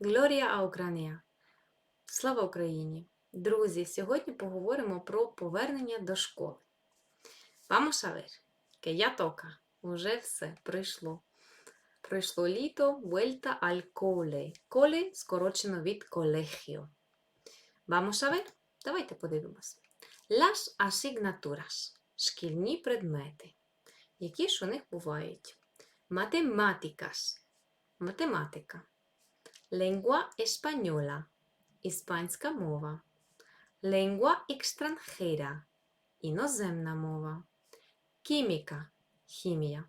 Глорія а Україна! Слава Україні! Друзі, сьогодні поговоримо про повернення до школи. Vamos a ver, que ya toca. Уже все прийшло. Пройшло літо, vuelta cole. Cole скорочено від colegio. Vamos a? Давайте подивимось. Las asignaturas. Шкільні предмети. Які ж у них бувають? Matemáticas. Математика. Lengua española. Іспанська мова. Lengua extranjera. Іноземна мова. Química. Хімія.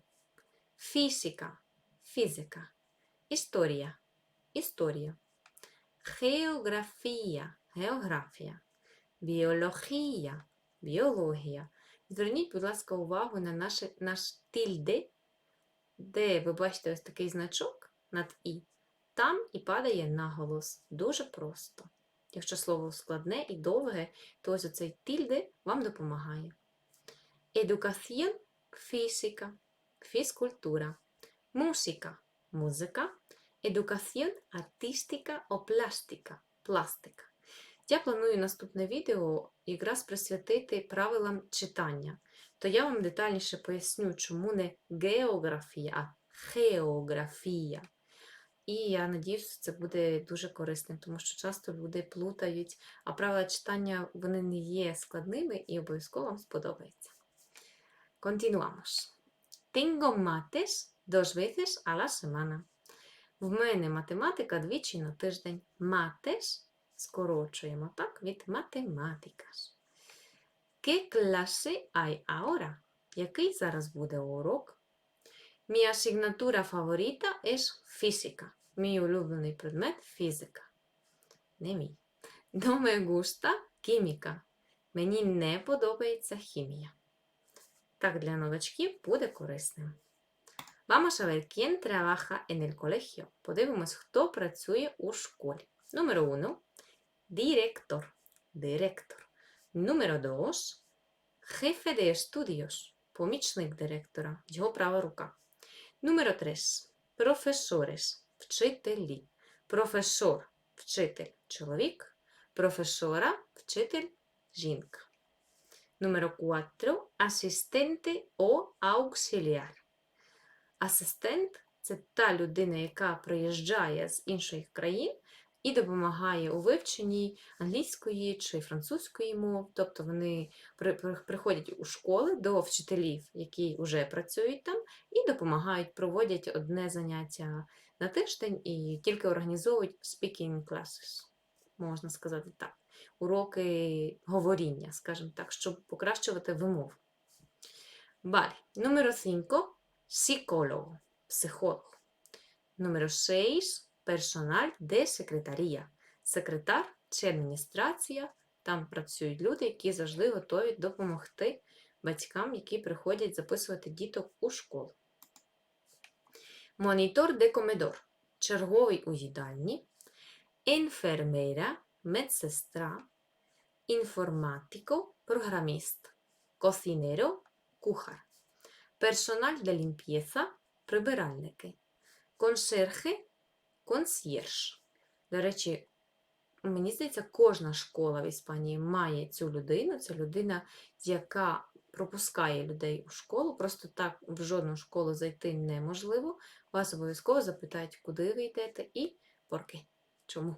Фізика. Фізика. Історія. Історія. Географія. Географія. Біологія. Біологія. Зверніть, будь ласка, увагу на наше, наш тильде, де ви бачите ось такий значок над І. Там і падає наголос. Дуже просто. Якщо слово складне і довге, то ось оцей тильде вам допомагає. Educación – фізика, фізкультура. Музика – музика. Artística o plástica – пластика. Я планую наступне відео якраз присвятити правилам читання. То я вам детальніше поясню, чому не географія, а географія. І я надіюся, це буде дуже корисним, тому що часто люди плутають, а правила читання вони не є складними і обов'язково вам сподобається. Continuamos. Tengo mates dos veces a la semana. В мене математика двічі на тиждень. Матес скорочуємо так від математикас. ¿Qué clase hay ahora? Який зараз буде урок? Mi asignatura favorita es física. Мій улюблений предмет фізика. Не мій. Me gusta química. Мені не подобається хімія. Так, для новачків буде корисним. Vamos a ver quién trabaja en el colegio. Подивимось, хто працює у школі. Número uno. Director. Директор. Número dos. Jefe de estudios. Помічник директора. Його права рука. Número 3. Професорес. Вчителі. Професор вчитель чоловік. Професора вчитель жінка. Número 4. Асистенте о auxiliar. Асистент це та людина, яка приїжджає з інших країн і допомагає у вивченні англійської чи французької мов. Тобто вони при- при- приходять у школи до вчителів, які вже працюють там, і допомагають, проводять одне заняття на тиждень і тільки організовують speaking classes, можна сказати так. Уроки говоріння, скажімо так, щоб покращувати вимову. Vale. Número 5. Psicólogo. Психолог. Número 6. Personal de secretaría. Секретар чи адміністрація. Там працюють люди, які завжди готові допомогти батькам, які приходять записувати діток у школу. Монітор де комедор. Черговий у їдальні. Enfermera – медсестра. Інформатико – програміст. Cocinero – кухар. Персональ для лімп'єса – прибиральники. Консьерхе – консьєрж. До речі, мені здається, кожна школа в Іспанії має цю людину. Це людина, яка пропускає людей у школу. Просто так в жодну школу зайти неможливо. Вас обов'язково запитають, куди ви йдете і порки. Чому?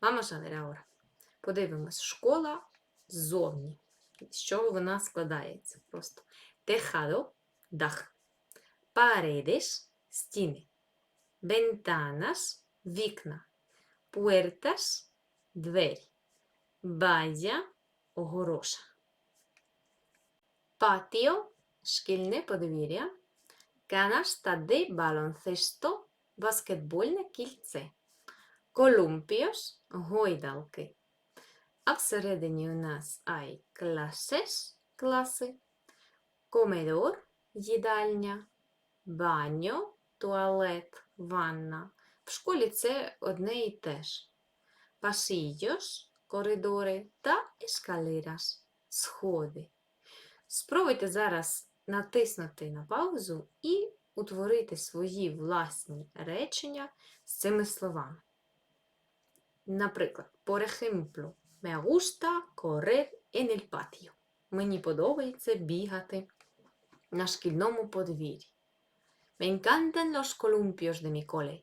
Vamos a. Подивимось, школа ззовні. З чого вона складається? Просто tejado – дах, paredes – стіни, ventanas – вікна, puertas – двері, valla – огороша. Patio – шкільне подвір'я, canasta de baloncesto – баскетбольне кільце, columpios – гойдалки. А всередині у нас hay clases – класи, comedor – їдальня, баньо – туалет, ванна. В школі це одне і те ж. Pasillos – коридори та escaleras – сходи. Спробуйте зараз натиснути на паузу і утворити свої власні речення з цими словами. Наприклад, por ejemplo, me gusta correr en el patio. Мені подобається бігати на шкільному подвір'ї. Me encantan los columpios de mi cole.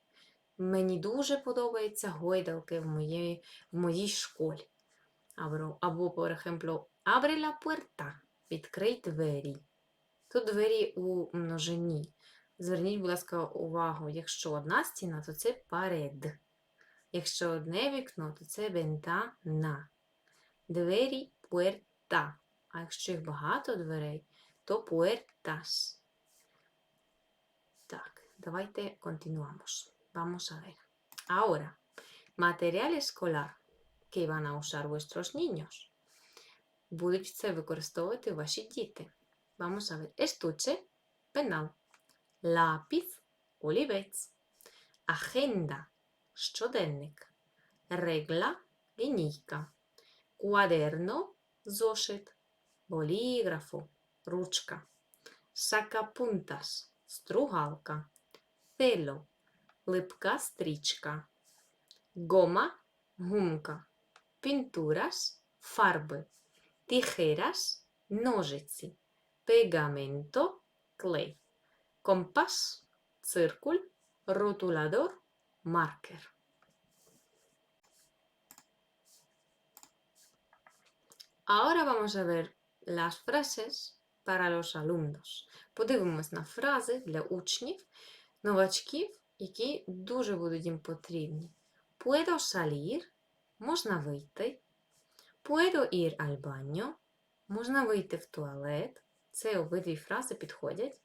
Мені дуже подобаються гойдалки в моїй, в моїй школі. Або, або, por ejemplo, abre la. Відкрий двері. Тут двері у множині. Зверніть, будь ласка, увагу, якщо одна стіна, то це паред. Якщо одне вікно, то це вентана. Двері puerta. А якщо їх багато дверей, то puertas. Так, давайте continuamos. Vamos a ver. Ahora, material escolar que van a usar vuestros niños. Будуть це використовувати ваші діти. Vamos a ver. Estuche, пенал. Lápiz, олівець. Агенда, щоденник. Регла, лінійка. Cuaderno, зошит. Боліграфу, ручка. Сакапунтас, стругалка. Пело, липка стрічка. Гома, гумка. Пінтурас, фарби. Тіхерас, ножиці. Пегаменто, клей. Компас, циркуль, ротуладор, маркер. Ahora vamos a ver las frases para los alumnos. Подивимось на фрази для учнів, новачків, які дуже будуть їм потрібні. Puedo salir, можна вийти. Puedo ir al baño, можна вийти в туалет. Це обидві фрази підходять.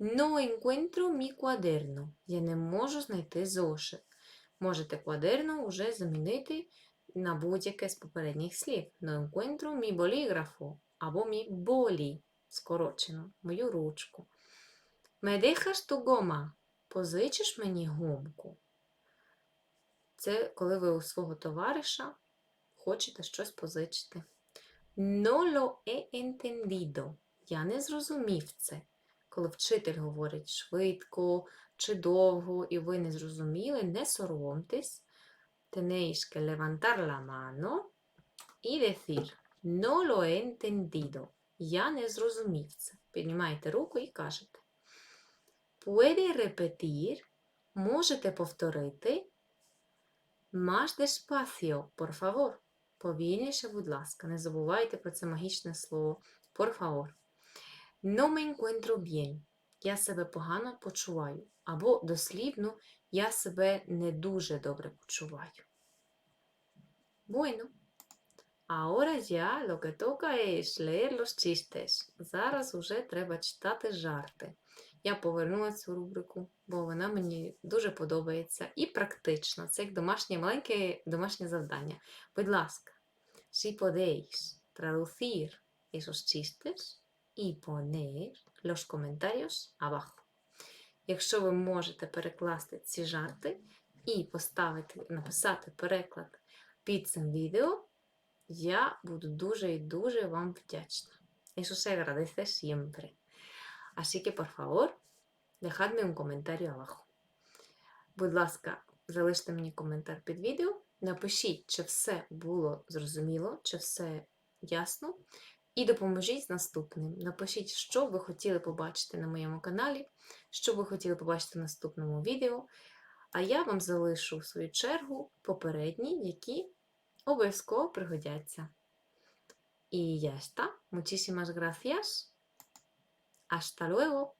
No encuentro mi cuaderno. Я не можу знайти зошит. Можете cuaderno вже замінити на будь-яке з попередніх слів. No encuentro mi bolígrafo або мій болі, скорочено, мою ручку. Me dejas tu goma? Позичиш мені гумку? Це коли ви у свого товариша хочете щось позичити. No lo he entendido. Я не зрозумів це. Коли вчитель говорить швидко чи довго, і ви не зрозуміли, не соромтесь. Tenéis que levantar la mano y decir no lo he entendido. Я не зрозумів це. Піднімаєте руку і кажете. Puede repetir, можете повторити. Más despacio, por favor. Повільніше, будь ласка, не забувайте про це магічне слово. Por favor. No me encuentro bien. Я себе погано почуваю. Або дослівно я себе не дуже добре почуваю. Bueno. Ahora ya lo que toca es leer los chistes. Зараз уже треба читати жарти. Я повернула цю рубрику, бо вона мені дуже подобається і практична. Це як домашнє маленьке домашнє завдання. Будь ласка, si podéis traducir esos chistes y poner los comentarios abajo. Якщо ви можете перекласти ці жарти і поставити, написати переклад під цим відео, я буду дуже і дуже вам вдячна. Eso se agradece siempre. Así que, por favor, dejadme un comentario abajo. Будь ласка, залиште мені коментар під відео. Напишіть, чи все було зрозуміло, чи все ясно. І допоможіть з наступним. Напишіть, що ви хотіли побачити на моєму каналі, що ви хотіли побачити в наступному відео. А я вам залишу в свою чергу попередні, які обов'язково пригодяться. І ya está. Muchísimas gracias. Hasta luego.